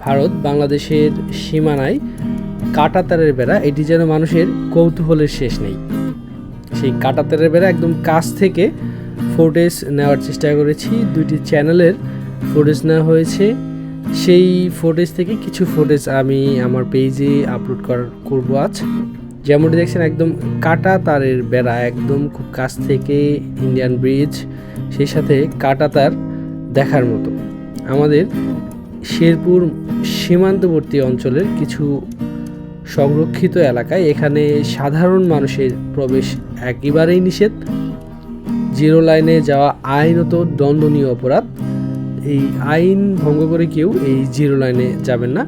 ভারত বাংলাদেশের সীমানায় কাটাতারের বেড়া, এটি যেন মানুষের কৌতূহলের শেষ নেই। সেই কাটাতারের বেড়া একদম কাছ থেকে ফুটেজ নেওয়ার চেষ্টা করেছি। দুইটি চ্যানেলের ফুটেজ নেওয়া হয়েছে। সেই ফুটেজ থেকে কিছু ফুটেজ আমি আমার পেজে আপলোড করার করব আজ। যেমনটি দেখছেন, একদম কাটা তারের বেড়া, একদম খুব কাছ থেকে ইন্ডিয়ান ব্রিজ সেই সাথে কাটা তার দেখার মতো। আমাদের শেরপুর সীমান্তবর্তী অঞ্চলের কিছু সংরক্ষিত এলাকায় এখানে সাধারণ মানুষের প্রবেশ একেবারেই নিষেধ। জিরো লাইনে যাওয়া আইনত দণ্ডনীয় অপরাধ। এই আইন ভঙ্গ করে কেউ এই জিরো লাইনে যাবেন না।